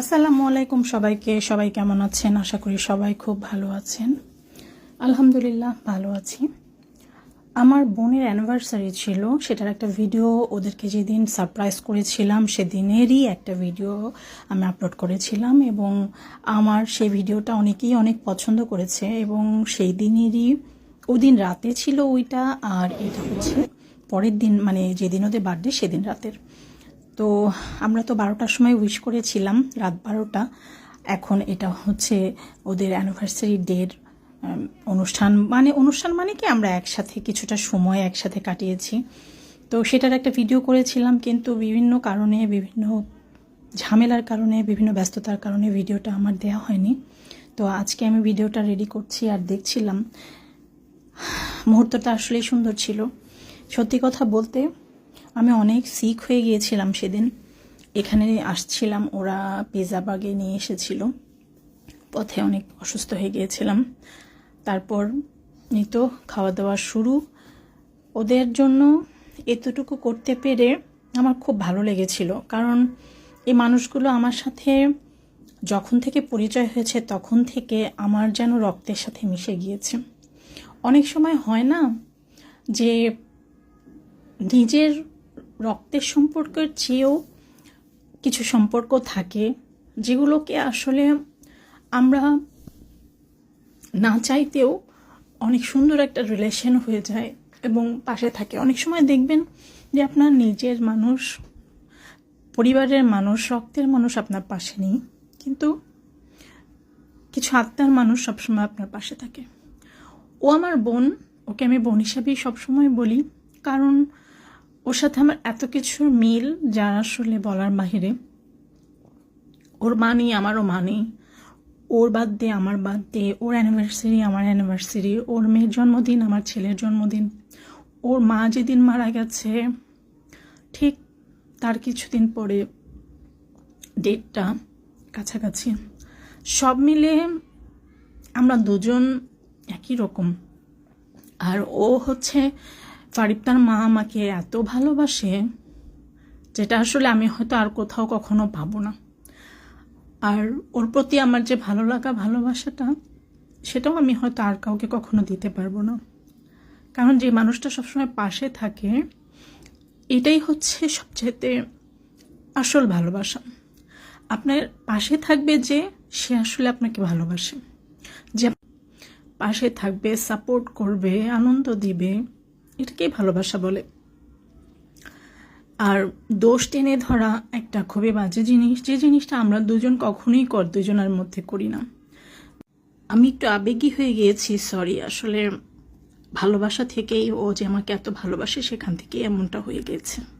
আসসালামু আলাইকুম সবাইকে। সবাই কেমন আছেন? আশা করি সবাই খুব ভালো আছেন। আলহামদুলিল্লাহ, ভালো আছি। আমার বোনের অ্যানিভার্সারি ছিল। সেটার একটা ভিডিও ওদেরকে যেদিন সারপ্রাইজ করেছিলাম, সেদিনেরই একটা ভিডিও আমি আপলোড করেছিলাম এবং আমার সেই ভিডিওটা অনেকেই অনেক পছন্দ করেছে এবং সেই দিনেরই, ওদিন রাতে ছিল ওইটা আর এটা হচ্ছে পরের দিন মানে যেদিন ওদের বার্থডে সেদিন রাতের। তো আমরা তো বারোটার সময় উইশ করেছিলাম, রাত বারোটা। এখন এটা হচ্ছে ওদের অ্যানিভার্সারি ডের অনুষ্ঠান। মানে অনুষ্ঠান মানে কি? আমরা একসাথে কিছুটা সময় একসাথে কাটিয়েছি। তো সেটার একটা ভিডিও করেছিলাম, কিন্তু বিভিন্ন কারণে, বিভিন্ন ঝামেলার কারণে, বিভিন্ন ব্যস্ততার কারণে ভিডিওটা আমার দেওয়া হয়নি। তো আজকে আমি ভিডিওটা রেডি করছি আর দেখছিলাম। মুহূর্তটা আসলেই সুন্দর ছিল। সত্যি কথা বলতে আমি অনেক সিক হয়ে গিয়েছিলাম সেদিন। এখানে আসছিলাম, ওরা পিজা বাগে নিয়ে এসেছিল। পথে অনেক অসুস্থ হয়ে গিয়েছিলাম। তারপর নিত খাওয়া দাওয়া শুরু। ওদের জন্য এতটুকু করতে পেরে আমার খুব ভালো লেগেছিল। কারণ এই মানুষগুলো আমার সাথে যখন থেকে পরিচয় হয়েছে, তখন থেকে আমার যেন রক্তের সাথে মিশে গিয়েছে। অনেক সময় হয় না যে নিজের রক্তের সম্পর্কের চেয়েও কিছু সম্পর্ক থাকে, যেগুলোকে আসলে আমরা না চাইতেও অনেক সুন্দর একটা রিলেশন হয়ে যায় এবং পাশে থাকে। অনেক সময় দেখবেন যে আপনার নিজের মানুষ, পরিবারের মানুষ, রক্তের মানুষ আপনার পাশে নেই, কিন্তু কিছু আত্মার মানুষ সবসময় আপনার পাশে থাকে। ও আমার বোন, ওকে আমি বোন হিসাবেই সবসময় বলি, কারণ ওর সাথে আমার এত কিছুর মিল যা আসলে বলার বাহিরে। ওর মা নেই আমারও মা নেই ওর বার্থডে, আমার বার্থডে। ওর অ্যানিভার্সারি আমার অ্যানিভার্সারি ওর মেয়ের জন্মদিন, আমার ছেলের জন্মদিন। ওর মা যেদিন মারা গেছে, ঠিক তার কিছুদিন পরে ডেটটা কাছাকাছি। সব মিলে আমরা দুজন একই রকম। আর ও হচ্ছে ফারিব তার মা আমাকে এত ভালোবাসে, যেটা আসলে আমি হয়তো আর কোথাও কখনো পাবো না। আর ওর প্রতি আমার যে ভালো লাগা, ভালোবাসাটা, সেটাও আমি হয়তো আর কাউকে কখনো দিতে পারব না। কারণ যে মানুষটা সবসময় পাশে থাকে, এটাই হচ্ছে সবচেয়ে আসল ভালোবাসা। আপনার পাশে থাকবে যে, সে আসলে আপনাকে ভালোবাসে। যে পাশে থাকবে, সাপোর্ট করবে, আনন্দ দিবে এটাকেই ভালোবাসা বলে। আর দোষ টেনে ধরা একটা খুবই বাজে জিনিস। যে জিনিসটা আমরা দুজন কখনোই কর, দুজনের মধ্যে করি না। আমি একটু আবেগী হয়ে গিয়েছি, সরি। আসলে ভালোবাসা থেকেই ও যে আমাকে এত ভালোবাসে সেখান থেকেই এমনটা হয়ে গিয়েছে